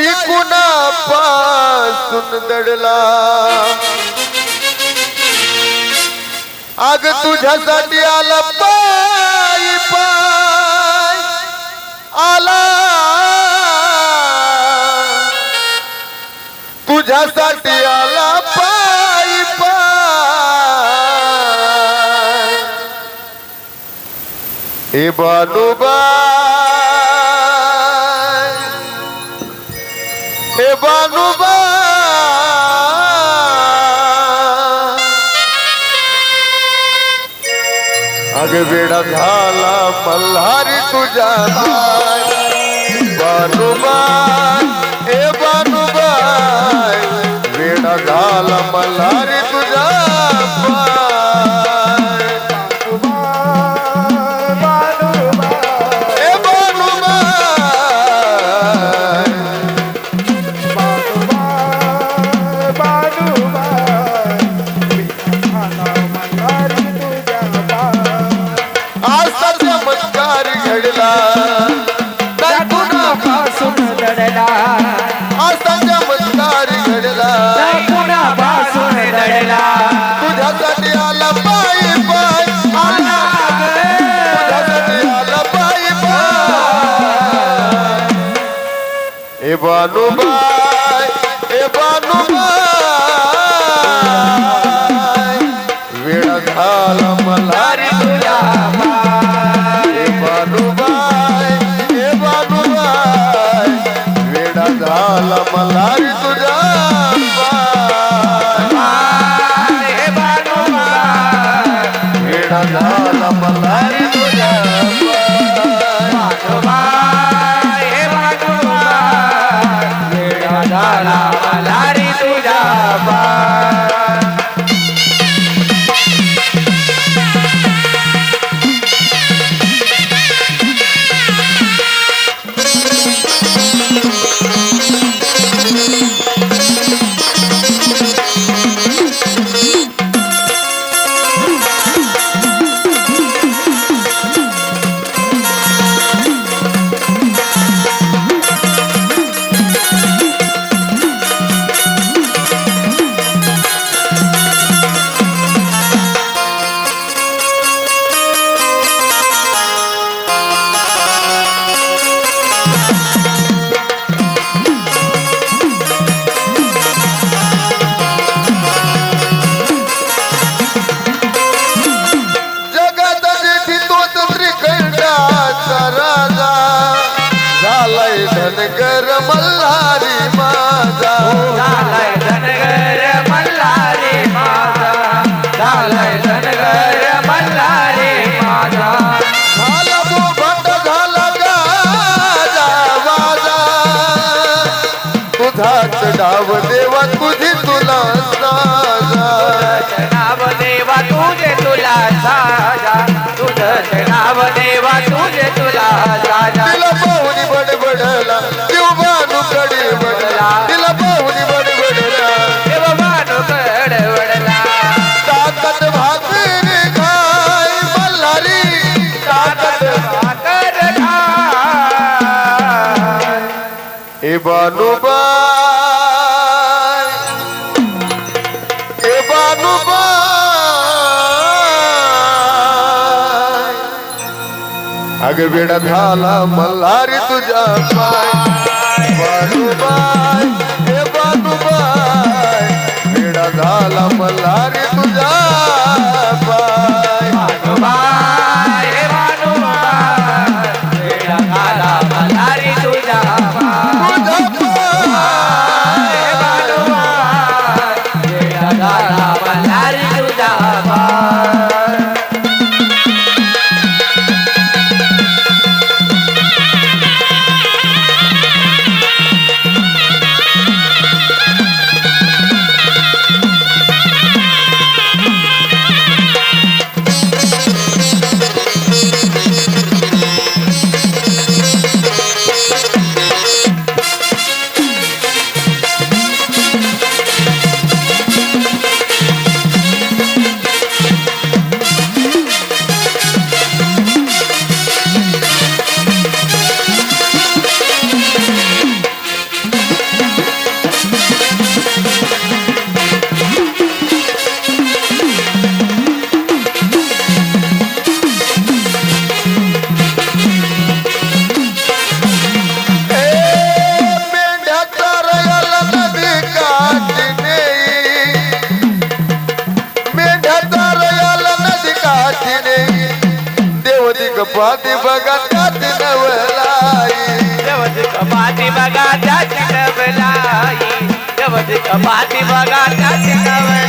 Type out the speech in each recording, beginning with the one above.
नाही कुणा पासून दडला. आग तुझ्यासाठी आला पाय पाय. आला. तुझ्यासाठी आला पाय पाय. हे बानुबाय वेडा झाला मल्हारी तुझ्या बानुबाय ए बानुबाय ए बानुबाय वेळ झाला मला रे तुझ्या ए बानुबाय ए बानुबाय वेडा झाला मला रे तुझ्या वेडा झाला मला मल्हारी माझा. झालाय धनगर मल्हारी माझा. झालाय धनगर मल्हारी माझा. झाला बोभाट झाला गाजा वाजा. तुझाच डाव देवा तुझी तुला साजा. नाव देवा तुझे तुला साजा. ए बानुबाय ए बानुबाय अग वेडा झाला मल्हारी तुझा पाय. बानुबाय ए बानुबाय वेडा झाला मल्हारी बघा त्यात नवलाई. देवत कपाती बघा त्याची नवलाई. देवत कपाती बघा त्याची नवलाई.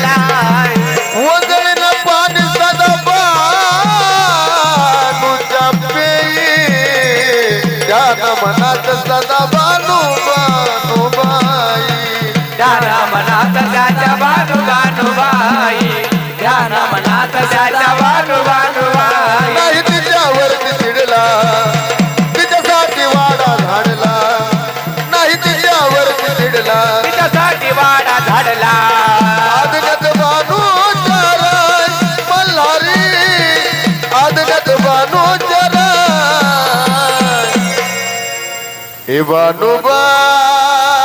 हे बानूबाई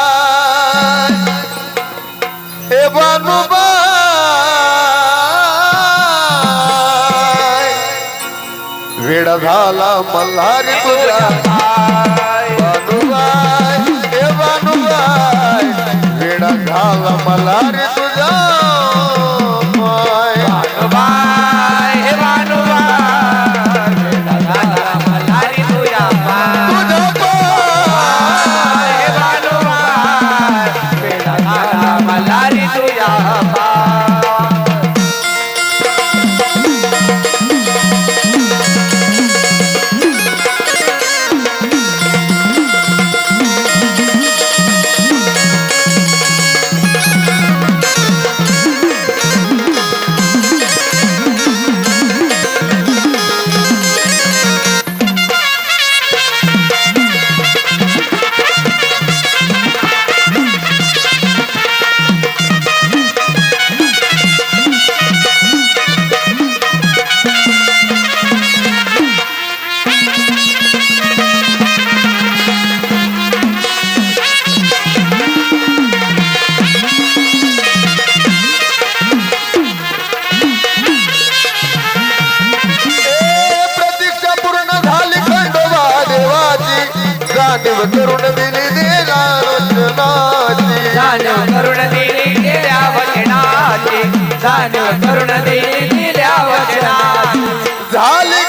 हे बानूबाई वेळ झाला मल्हारी तुझा बानूबाई हे बानूबाई वेळ झाला मल्हारी तुझा करून दिली दिला रचनाची जाणीव करुण दिली गेल्या वचनाची. जाणीव करुण दिली गेल्या वचनाची. झाली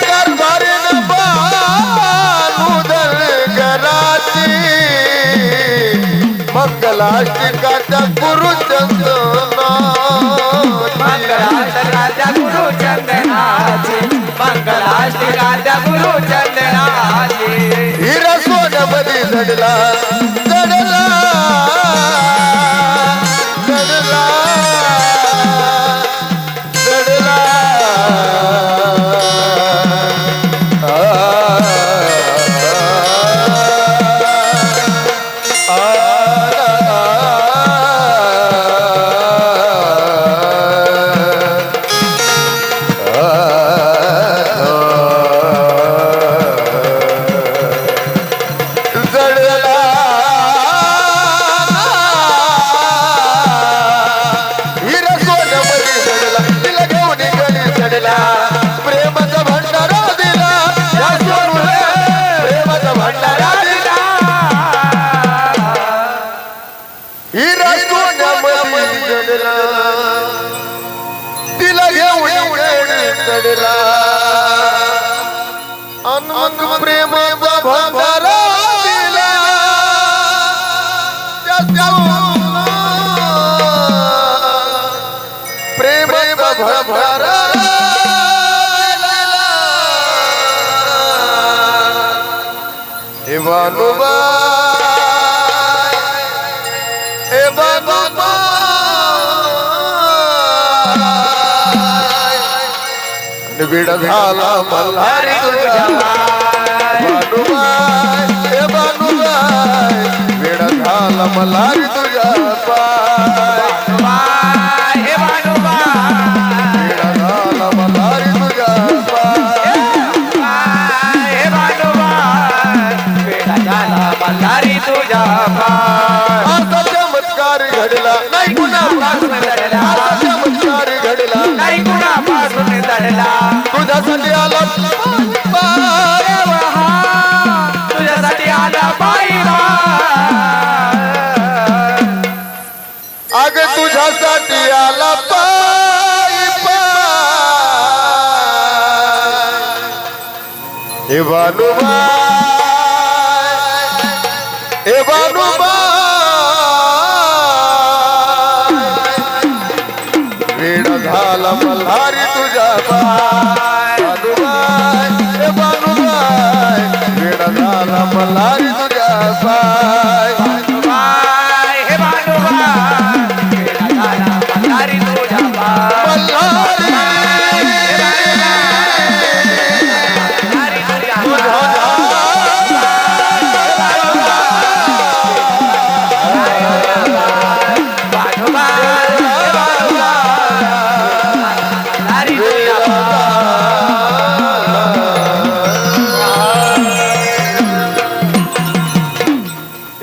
घराची. मंगलाष्टिकाच्या കടലാ കടലാ കടലാ കടലാ Ah जडला तिला घेऊन जडला अनमंग प्रेमाचा भंडारा दिला. प्रेमाचा भंडारा दिला. हे बानुबाई. झाला मला तुझ्या बानुबाई, हे झाला तुझ्या तुझ्यासाठी आला. तुझ्यासाठी आला पाहिला अग तुझ्यासाठी आला पायी पाय हे भानुबा हे भानुबा झाला